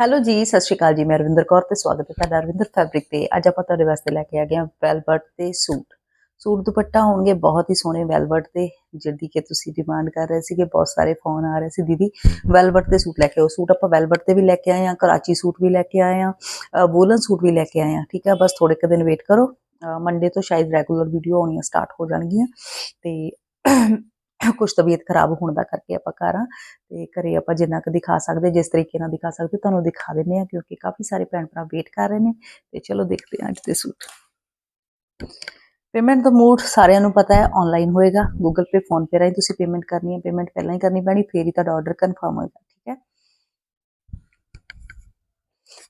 Hello ਜੀ, ਸਤਿ ਸ਼੍ਰੀ ਅਕਾਲ ਜੀ, ਮੈਂ ਰਵਿੰਦਰ ਕੌਰ ਤੇ ਸਵਾਗਤ ਹੈ ਤੁਹਾਡਾ ਰਵਿੰਦਰ ਫੈਬਰਿਕ ਤੇ। ਅੱਜ ਆਪਾਂ ਤੁਹਾਡੇ ਵਾਸਤੇ ਲੈ ਕੇ ਆ ਗਏ ਹਾਂ ਵੈਲਵਟ ਤੇ ਸੂਟ। ਸੂਟ ਦੁਪੱਟਾ ਹੋਣਗੇ ਬਹੁਤ ਹੀ ਸੋਹਣੇ ਵੈਲਵਟ ਦੇ, ਜਿਹੜੀ ਕਿ ਤੁਸੀਂ ਡਿਮਾਂਡ ਕਰ ਰਹੇ ਸੀਗੇ, ਬਹੁਤ ਸਾਰੇ ਫੋਨ ਆ ਰਹੇ ਸੀ ਦੀਦੀ। ਵੈਲਵਟ ਦੇ ਸੂਟ ਲੈ ਕੇ ਆਓ। ਸੂਟ ਆਪਾਂ ਵੈਲਵਟ ਤੇ ਵੀ ਲੈ ਕੇ ਆਏ ਹਾਂ, ਕਰਾਚੀ ਸੂਟ ਵੀ ਲੈ ਕੇ ਆਏ ਹਾਂ ਵੂਲਨ ਸੂਟ ਵੀ ਲੈ ਕੇ ਆਏ ਹਾਂ, ਠੀਕ ਹੈ? ਬਸ ਥੋੜੇ ਕੁ ਦਿਨ ਵੇਟ ਕਰੋ। ਮੰਡੇ ਤੋਂ ਸ਼ਾਇਦ ਰੈਗੂਲਰ ਵੀਡੀਓ ਆਉਣੀਆਂ ਸਟਾਰਟ ਹੋ ਜਾਣਗੀਆਂ। ਤੇ ਕੁਝ ਤਬੀਅਤ ਖਰਾਬ ਹੋਣ ਦਾ ਕਰਕੇ ਆਪਾਂ ਘਰ ਆ ਤੇ ਘਰੇ ਆਪਾਂ ਜਿੰਨਾ ਕੁ ਦਿਖਾ ਸਕਦੇ, ਜਿਸ ਤਰੀਕੇ ਨਾਲ ਦਿਖਾ ਸਕਦੇ, ਤੁਹਾਨੂੰ ਦਿਖਾ ਦਿੰਨੇ ਆ ਕਿਉਂਕਿ ਕਾਫੀ ਸਾਰੇ ਭੈਣ ਭਰਾ ਵੇਟ ਕਰ ਰਹੇ ਨੇ ਤੇ ਚਲੋ ਦੇਖਦੇ ਹਾਂ ਅੱਜ ਦੇ ਸੂਟ। ਪੇਮੈਂਟ ਦਾ ਮੋਡ ਸਾਰਿਆਂ ਨੂੰ ਪਤਾ ਹੈ ਆਨਲਾਈਨ ਹੋਏਗਾ ਗੂਗਲ ਪੇ ਫੋਨ ਪੇ ਰਾਹੀਂ ਤੁਸੀਂ ਪੇਮੈਂਟ ਕਰਨੀ ਹੈ ਪੇਮੈਂਟ ਪਹਿਲਾਂ ਹੀ ਕਰਨੀ ਪੈਣੀ, ਫੇਰ ਹੀ ਤੁਹਾਡਾ ਆਰਡਰ ਕਨਫਰਮ ਹੋਏਗਾ, ਠੀਕ ਹੈ?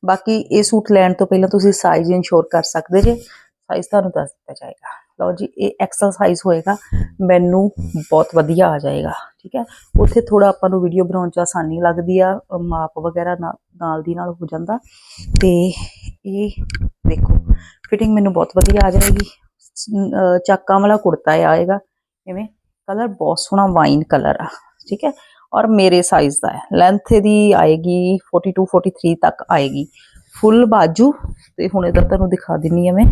ਬਾਕੀ ਇਹ ਸੂਟ ਲੈਣ ਤੋਂ ਪਹਿਲਾਂ ਤੁਸੀਂ ਸਾਈਜ਼ ਇਨਸ਼ੋਰ ਕਰ ਸਕਦੇ ਜੇ ਸਾਈਜ਼ ਤੁਹਾਨੂੰ ਦੱਸ ਦਿੱਤਾ ਜਾਏਗਾ। ਲਓ ਜੀ, ਇਹ ਐਕਸਲਸਾਈਜ਼ ਹੋਏਗਾ, ਮੈਨੂੰ ਬਹੁਤ ਵਧੀਆ ਆ ਜਾਏਗਾ, ਠੀਕ ਹੈ? ਉੱਥੇ ਥੋੜਾ ਆਪਾਂ ਨੂੰ ਵੀਡੀਓ ਬਣਾਉਣ ਚ ਆਸਾਨੀ ਲੱਗਦੀ ਆ, ਮਾਪ ਵਗੈਰਾ ਨਾ- ਨਾਲ ਦੀ ਨਾਲ ਹੋ ਜਾਂਦਾ। ਤੇ ਇਹ ਦੇਖੋ ਫਿਟਿੰਗ ਮੈਨੂੰ ਬਹੁਤ ਵਧੀਆ ਆ ਜਾਏਗੀ। ਚਾਕਾਂ ਵਾਲਾ ਕੁੜਤਾ ਇਹ ਆਏਗਾ, ਇਵੇਂ ਕਲਰ ਬਹੁਤ ਸੋਹਣਾ ਵਾਈਨ ਕਲਰ ਆ, ਠੀਕ ਹੈ? ਔਰ ਮੇਰੇ ਸਾਈਜ਼ ਦਾ ਹੈ ਲੈਂਥ ਇਹਦੀ ਆਏਗੀ 42 43 ਤੱਕ ਆਏਗੀ। ਫੁੱਲ ਬਾਜੂ, ਤੇ ਹੁਣ ਇਹਦਾ ਤੁਹਾਨੂੰ ਦਿਖਾ ਦਿੰਨੀ ਆ ਮੈਂ।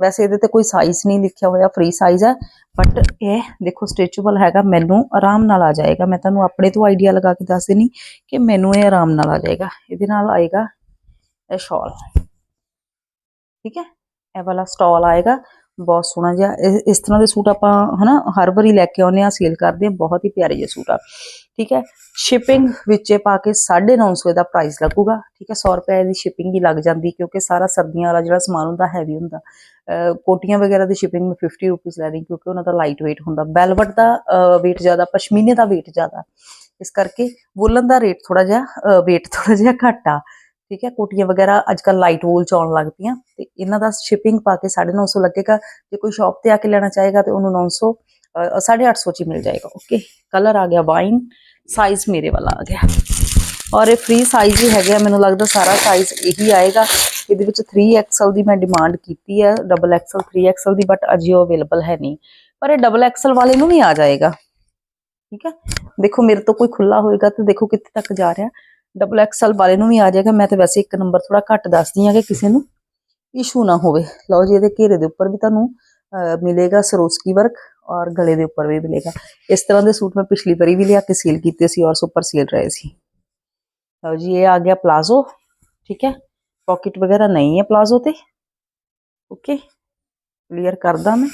ਵੈਸੇ ਇਹਦੇ ਤੇ ਕੋਈ ਸਾਈਜ਼ ਨਹੀਂ ਲਿਖਿਆ ਹੋਇਆ ਫ੍ਰੀ ਸਾਈਜ਼ ਹੈ ਬਟ ਇਹ ਦੇਖੋ ਸਟ੍ਰੈਚੇਬਲ ਹੈਗਾ, ਮੈਨੂੰ ਆਰਾਮ ਨਾਲ ਆ ਜਾਏਗਾ। ਮੈਂ ਤੁਹਾਨੂੰ ਆਪਣੇ ਤੋਂ ਆਈਡੀਆ ਲਗਾ ਕੇ ਦੱਸ ਦਿੰਨੀ ਕਿ ਮੈਨੂੰ ਇਹ ਆਰਾਮ ਨਾਲ ਆ ਜਾਏਗਾ। ਇਹਦੇ ਨਾਲ ਆਏਗਾ ਇਹ ਸ਼ਾਲ ਠੀਕ ਹੈ? ਇਹ ਵਾਲਾ ਸਟਾਲ ਆਏਗਾ, ਬਹੁਤ ਸੋਹਣਾ ਜਿਹਾ। ਇਹ- ਇਸ ਤਰ੍ਹਾਂ ਦੇ ਸੂਟ ਆਪਾਂ ਹਨਾ, ਹਰ ਵਾਰੀ ਲੈ ਕੇ ਆਉਂਦੇ ਆ ਸੇਲ ਕਰਦੇ ਆ ਬਹੁਤ ਹੀ ਪਿਆਰੇ ਜਿਹੇ ਸੂਟ ਆ। ਠੀਕ ਹੈ? ਸ਼ਿਪਿੰਗ ਵਿੱਚ ਪਾ ਕੇ 950 ਦਾ ਪ੍ਰਾਈਸ ਲੱਗੂਗਾ ਠੀਕ ਹੈ? 100 ਰੁਪਏ ਦੀ ਸ਼ਿਪਿੰਗ ਹੀ ਲੱਗ ਜਾਂਦੀ ਕਿਉਂਕਿ ਸਾਰਾ ਸਰਦੀਆਂ ਵਾਲਾ ਜਿਹੜਾ ਸਮਾਨ ਹੁੰਦਾ ਹੈਵੀ ਹੁੰਦਾ। ਕੋਟੀਆਂ ਵਗੈਰਾ ਦੀ ਸ਼ਿਪਿੰਗ ਮੈਂ 50 ਰੁਪੀਸ ਲੈ ਰਹੀ ਕਿਉਂਕਿ ਉਹਨਾਂ ਦਾ ਲਾਈਟ weight ਹੁੰਦਾ। ਵੈਲਵਟ ਦਾ weight ਜ਼ਿਆਦਾ ਪਸ਼ਮੀਨੇ ਦਾ weight ਜ਼ਿਆਦਾ। ਇਸ ਕਰਕੇ ਵੂਲਨ ਦਾ ਰੇਟ ਥੋੜਾ ਜਿਹਾ weight ਥੋੜਾ ਜਿਹਾ ਘੱਟ ਆ ਠੀਕ ਹੈ? ਕੋਟੀਆਂ ਵਗੈਰਾ ਅੱਜ ਕੱਲ ਲਾਈਟ ਵੂਲ ਚ ਆਉਣ ਲੱਗ ਪਈਆਂ ਤੇ ਇਹਨਾਂ ਦਾ ਸ਼ਿਪਿੰਗ ਪਾ ਕੇ 950 ਲੱਗੇਗਾ। ਜੇ ਕੋਈ ਸ਼ਾਪ ਤੇ ਆ ਕੇ ਲੈਣਾ ਚਾਹੇਗਾ ਤੇ ਉਹਨੂੰ 900 ਅਹ, 850 ਚ ਹੀ ਮਿਲ ਜਾਏਗਾ। ਓਕੇ ਕਲਰ ਆ ਗਿਆ ਵਾਈਨ ਸਾਈਜ਼ ਮੇਰੇ ਵਾਲਾ ਆ ਗਿਆ। ਔਰ ਇਹ ਫ੍ਰੀ ਸਾਈਜ਼ ਹੀ ਹੈਗਾ ਮੈਨੂੰ ਲੱਗਦਾ ਸਾਰਾ ਸਾਈਜ਼ ਇਹੀ ਆਏਗਾ। ਇਹਦੇ ਵਿੱਚ 3XL ਦੀ ਮੈਂ ਡਿਮਾਂਡ ਕੀਤੀ ਹੈ ਡਬਲ ਐਕਸਲ 3XL ਦੀ ਬਟ ਅਜੇ ਉਹ ਅਵੇਲੇਬਲ ਹੈ ਨਹੀਂ। ਪਰ ਇਹ ਡਬਲ ਐਕਸਲ ਵਾਲੇ ਨੂੰ ਵੀ ਆ ਜਾਏਗਾ। ਠੀਕ ਹੈ? ਦੇਖੋ, ਮੇਰੇ ਤੋਂ ਕੋਈ ਖੁੱਲਾ ਹੋਏਗਾ ਤੇ ਦੇਖੋ ਕਿੱਥੇ ਤੱਕ ਜਾ ਰਿਹਾ। ਡਬਲ ਐਕਸਲ ਵਾਲੇ ਨੂੰ ਵੀ ਆ ਜਾਏਗਾ। ਮੈਂ ਤਾਂ ਵੈਸੇ ਇੱਕ ਨੰਬਰ ਥੋੜਾ ਘੱਟ ਦੱਸਦੀ ਆ ਕਿ ਕਿਸੇ ਨੂੰ ਇਸ਼ੂ ਨਾ ਹੋਵੇ। ਲਓ ਜੀ, ਇਹਦੇ ਘੇਰੇ ਦੇ ਉੱਪਰ ਵੀ ਤੁਹਾਨੂੰ ਮਿਲੇਗਾ ਸਰੋਸਕੀ ਵਰਕ ਔਰ ਗਲੇ ਦੇ ਉੱਪਰ ਵੀ ਮਿਲੇਗਾ। ਇਸ ਤਰ੍ਹਾਂ ਦੇ ਸੂਟ ਮੈਂ ਪਿਛਲੀ ਵਾਰੀ ਵੀ ਲਿਆ ਕੇ ਸੀਲ ਕੀਤੇ ਸੀ ਔਰ ਸੁਪਰ ਸੀਲ ਰਹੇ ਸੀ। ਲਓ ਜੀ, ਇਹ ਆ ਗਿਆ ਪਲਾਜ਼ੋ ਠੀਕ ਹੈ? ਪਾਕਟ ਵਗੈਰਾ ਨਹੀਂ ਹੈ ਪਲਾਜ਼ੋ ਤੇ। ਓਕੇ ਕਲੀਅਰ ਕਰਦਾ ਮੈਂ।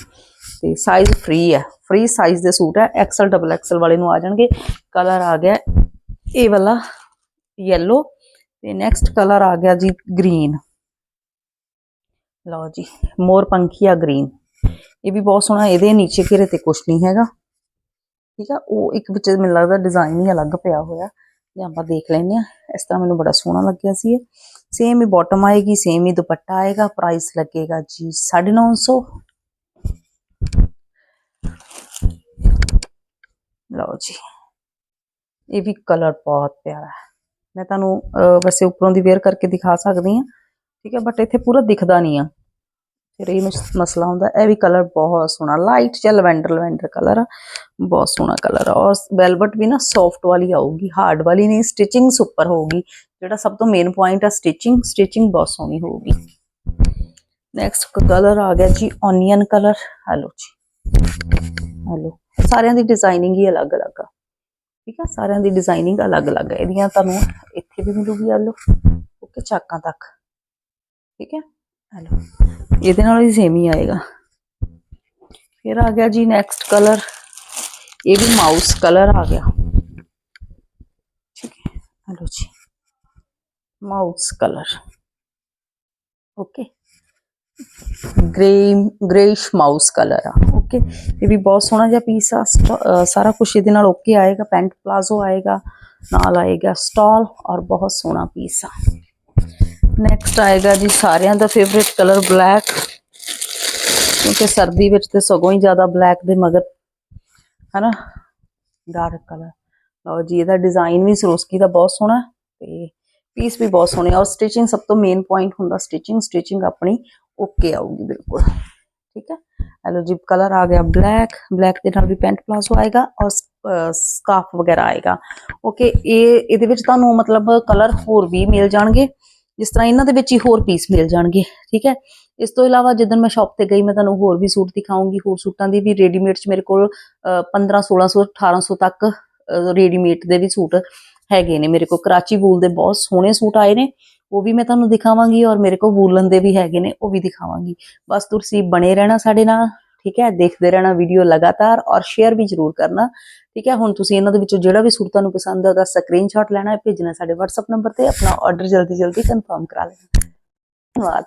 ਤੇ ਸਾਈਜ਼ ਫ੍ਰੀ ਹੈ। ਫ੍ਰੀ ਸਾਈਜ਼ ਦੇ ਸੂਟ ਹੈ। ਐਕਸਲ ਡਬਲ ਐਕਸਲ ਵਾਲੇ ਨੂੰ ਆ ਜਾਣਗੇ। ਕਲਰ ਆ ਗਿਆ ਇਹ ਵਾਲਾ ਯੈਲੋ ਤੇ ਨੈਕਸਟ ਕਲਰ ਆ ਗਿਆ ਜੀ ਗ੍ਰੀਨ ਲਓ ਜੀ, ਮੋਰ ਪੰਖੀਆ ਗ੍ਰੀਨ ਇਹ ਵੀ ਬਹੁਤ ਸੋਹਣਾ ਇਹਦੇ ਨੀਚੇ ਘੇਰੇ ਤੇ ਕੁਛ ਨਹੀਂ ਹੈਗਾ। ਠੀਕ ਆ ਉਹ ਇੱਕ ਵਿੱਚ ਮੈਨੂੰ ਲੱਗਦਾ ਡਿਜ਼ਾਈਨ ਹੀ ਅਲੱਗ ਪਿਆ ਹੋਇਆ। ਜੇ ਆਪਾਂ ਦੇਖ ਲੈਂਦੇ ਆ ਇਸ ਤਰ੍ਹਾਂ ਮੈਨੂੰ ਬੜਾ ਸੋਹਣਾ ਲੱਗਿਆ ਸੀ ਇਹ। ਸੇਮ ਹੀ ਬਾਟਮ ਆਏਗੀ ਸੇਮ ਹੀ ਦੁਪੱਟਾ ਆਏਗਾ ਪ੍ਰਾਈਸ ਲੱਗੇਗਾ ਜੀ 950 ਲਓ ਜੀ ਇਹ ਵੀ ਕਲਰ ਬਹੁਤ ਪਿਆਰਾ ਹੈ। ਮੈਂ ਤੁਹਾਨੂੰ ਅਹ, ਵੈਸੇ ਉੱਪਰੋਂ ਦੀ ਵੇਅਰ ਕਰਕੇ ਦਿਖਾ ਸਕਦੀ ਹਾਂ। ਠੀਕ ਹੈ ਬਟ ਇੱਥੇ ਪੂਰਾ ਦਿਖਦਾ ਨਹੀਂ ਆ। ਫਿਰ ਇਹ ਮਸ- ਮਸਲਾ ਹੁੰਦਾ, ਇਹ ਵੀ ਕਲਰ ਬਹੁਤ ਸੋਹਣਾ ਲਾਈਟ ਜਿਹਾ ਲਵੈਂਡਰ ਲਵੈਂਡਰ ਕਲਰ ਆ, ਬਹੁਤ ਸੋਹਣਾ ਕਲਰ ਆ, ਔਰ ਵੈਲਵਟ ਵੀ ਨਾ ਸੌਫਟ ਵਾਲੀ ਆਊਗੀ ਹਾਰਡ ਵਾਲੀ ਨਹੀਂ ਸਟਿਚਿੰਗ ਸੁਪਰ ਹੋਊਗੀ, ਜਿਹੜਾ ਸਭ ਤੋਂ ਮੇਨ ਪੁਆਇੰਟ ਆ ਸਟਿਚਿੰਗ ਸਟਿਚਿੰਗ ਬਹੁਤ ਸੋਹਣੀ ਹੋਊਗੀ। ਨੈਕਸਟ ਕਲਰ ਆ ਗਿਆ ਜੀ ਓਨੀਅਨ ਕਲਰ ਹਲੋ ਜੀ, ਹਲੋ, ਸਾਰਿਆਂ ਦੀ ਡਿਜ਼ਾਈਨਿੰਗ ਹੀ ਅਲੱਗ-ਅਲੱਗ ਆ, ਠੀਕ ਆ, ਸਾਰਿਆਂ ਦੀ ਡਿਜ਼ਾਈਨਿੰਗ ਅਲੱਗ-ਅਲੱਗ ਹੈ ਇਹਦੀਆਂ ਤੁਹਾਨੂੰ ਇੱਥੇ ਵੀ ਮਿਲੂਗੀ, ਹਲੋ, ਓਕੇ, ਚਾਕਾਂ ਤੱਕ, ਠੀਕ ਹੈ ਹਲੋ। ਇਹਦੇ ਨਾਲ ਵੀ ਸੇਮ ਹੀ ਆਏਗਾ। ਫਿਰ ਆ ਗਿਆ ਜੀ ਨੈਕਸਟ ਕਲਰ ਇਹ ਵੀ ਮਾਊਸ ਕਲਰ ਆ ਗਿਆ। ਠੀਕ ਹੈ ਹਲੋ ਜੀ। Mouse colour okay grey greyish mouse colour ਆ। ਓਕੇ ਇਹ ਵੀ ਬਹੁਤ ਸੋਹਣਾ ਜਿਹਾ ਪੀਸ ਆ। ਸਟ- ਅਹ ਸਾਰਾ ਕੁਝ ਇਹਦੇ ਨਾਲ ਓਕੇ ਆਏਗਾ। ਪੈਂਟ ਪਲਾਜ਼ੋ ਆਏਗਾ। ਨਾਲ ਆਏਗਾ ਸਟਾਲ ਔਰ ਬਹੁਤ ਸੋਹਣਾ ਪੀਸ ਆ। ਨੈਕਸਟ ਆਏਗਾ ਜੀ ਸਾਰਿਆਂ ਦਾ ਫੇਵਰਿਟ ਕਲਰ ਬਲੈਕ ਕਿਉਂਕਿ ਸਰਦੀ ਵਿੱਚ ਤੇ ਸਗੋਂ ਹੀ ਜ਼ਿਆਦਾ ਬਲੈਕ ਦੇ ਮਗਰ, ਹਨਾ ਡਾਰਕ ਕਲਰ ਲਓ ਜੀ, ਇਹਦਾ ਡਿਜ਼ਾਈਨ ਵੀ ਸਰੋਸਕੀ ਦਾ ਬਹੁਤ ਸੋਹਣਾ ਤੇ ਪੀਸ ਵੀ ਬਹੁਤ ਸੋਹਣੇ ਔਰ ਸਟਿਚਿੰਗ ਸਭ ਤੋਂ ਮੇਨ ਪੁਆਇੰਟ ਹੁੰਦਾ ਸਟਿਚਿੰਗ ਸਟਿਚਿੰਗ ਆਪਣੀ ਓਕੇ ਆਊਗੀ ਬਿਲਕੁਲ, ਠੀਕ ਹੈ? ਹੈਲੋ ਜੀ ਕਲਰ ਆ ਗਿਆ ਬਲੈਕ ਬਲੈਕ ਦੇ ਨਾਲ ਵੀ ਪੈਂਟ ਪਲਾਜ਼ੋ ਆਏਗਾ ਔਰ ਸਕਾਫ ਵਗੈਰਾ ਆਏਗਾ। ਓਕੇ ਇਹ, ਇਹਦੇ ਵਿੱਚ ਤੁਹਾਨੂੰ ਮਤਲਬ ਕਲਰ ਹੋਰ ਵੀ ਮਿਲ ਜਾਣਗੇ, ਜਿਸ ਤਰ੍ਹਾਂ ਇਹਨਾਂ ਦੇ ਵਿੱਚ ਹੀ ਹੋਰ ਪੀਸ ਮਿਲ ਜਾਣਗੇ, ਠੀਕ ਹੈ? ਇਸ ਤੋਂ ਇਲਾਵਾ ਜਦੋਂ ਮੈਂ ਸ਼ਾਪ ਤੇ ਗਈ ਮੈਂ ਤੁਹਾਨੂੰ ਹੋਰ ਵੀ ਸੂਟ ਦਿਖਾਉਂਗੀ। ਹੋਰ ਸੂਟਾਂ ਦੀ ਵੀ ਰੈਡੀਮੇਡ ਚ ਮੇਰੇ ਕੋਲ ਅਹ, 15 1600 1800 ਤੱਕ ਰੈਡੀਮੇਡ ਦੇ ਵੀ ਸੂਟ ਹੈਗੇ ਨੇ। ਮੇਰੇ ਕੋਲ ਕਰਾਚੀ ਵੂਲ ਦੇ ਬਹੁਤ ਸੋਹਣੇ ਸੂਟ ਆਏ ਨੇ। ਉਹ ਵੀ ਮੈਂ ਤੁਹਾਨੂੰ ਦਿਖਾਵਾਂਗੀ ਔਰ ਮੇਰੇ ਕੋਲ ਵੂਲਨ ਦੇ ਵੀ ਹੈਗੇ ਨੇ ਉਹ ਵੀ ਦਿਖਾਵਾਂਗੀ। ਬਸ ਤੁਸੀਂ ਬਣੇ ਰਹਿਣਾ ਸਾਡੇ ਨਾਲ ਠੀਕ ਹੈ? ਦੇਖਦੇ ਰਹਿਣਾ ਵੀਡੀਓ ਲਗਾਤਾਰ ਔਰ ਸ਼ੇਅਰ ਵੀ ਜ਼ਰੂਰ ਕਰਨਾ ਠੀਕ ਹੈ? ਹੁਣ ਤੁਸੀਂ ਇਹਨਾਂ ਦੇ ਵਿੱਚੋਂ ਜਿਹੜਾ ਵੀ ਸੂਟ ਤੁਹਾਨੂੰ ਪਸੰਦ ਹੈ ਉਹਦਾ ਸਕਰੀਨਸ਼ਾਟ ਲੈਣਾ ਹੈ ਭੇਜਣਾ ਸਾਡੇ WhatsApp ਨੰਬਰ ਤੇ ਆਪਣਾ ਆਰਡਰ ਜਲਦੀ ਜਲਦੀ ਕਨਫਰਮ ਕਰਾ ਲੈਣਾ। ਧੰਨਵਾਦ।